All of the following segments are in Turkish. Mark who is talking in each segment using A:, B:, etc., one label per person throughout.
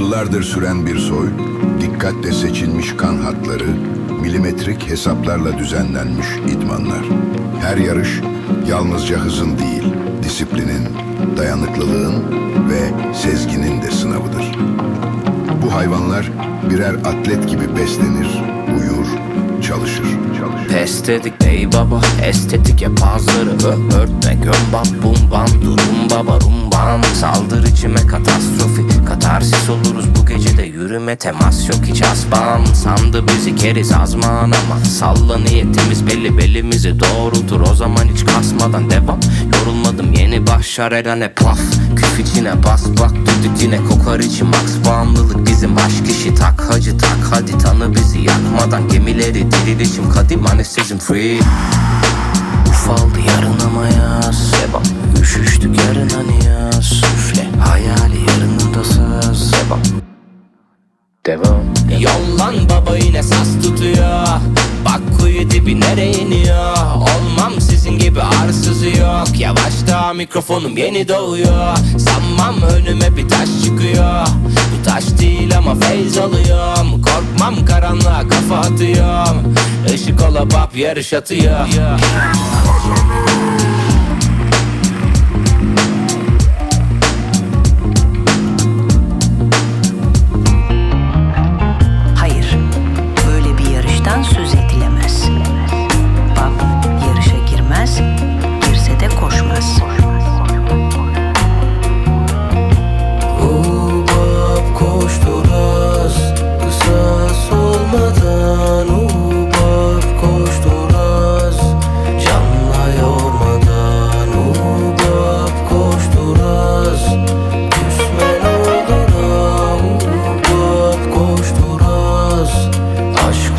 A: Yıllardır süren bir soy, dikkatle seçilmiş kan hatları, milimetrik hesaplarla düzenlenmiş idmanlar. Her yarış yalnızca hızın değil, disiplinin, dayanıklılığın ve sezginin de sınavıdır. Bu hayvanlar birer atlet gibi beslenir, çalışır.
B: dedik ey baba Estetik yap ağızları ö- örtme Gömbap bum bam durum baba rumbam Saldır içime katastrofi Katarsis oluruz bu gecede. Yürüme temas yok hiç asbam Sandı bizi keriz azman ama Salla niyetimiz belli belimizi doğrultur. O zaman hiç kasmadan devam. Yorulmadım yeni başlar erane paf Küf içine bas bak kokar içim Max. Bağımlılık bizim aşk işi. Tak hacı tak hadi tanı bizi. Yakmadan Gemileri dirilişim kadim anestezim free. Ufaldı yarın ama yaz. Devam Üşüştük yarın hani yaz. Üfle. Hayali yarınında söz Devam Devam. Yollan baba yine sas tutuyor. Bak kuyu dibi nereye iniyor Yavaşta mikrofonum yeni doğuyor. Sanmam önüme bir taş çıkıyor. Bu taş değil ama feyz alıyorum. Korkmam karanlığa kafa atıyorum. Işık ola bab yarış atıyor.
C: Hayır,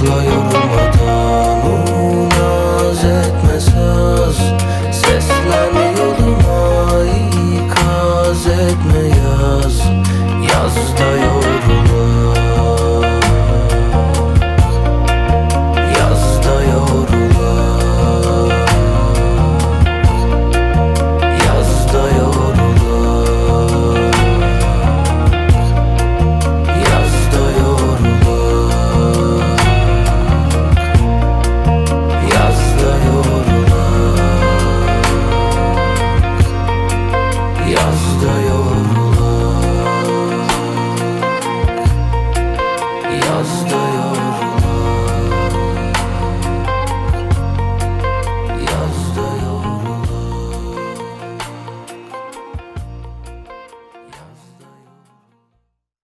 D: Aşkla yorulmadan Unaz etme söz Seslen yoluma ikaz etme yaz. Yazda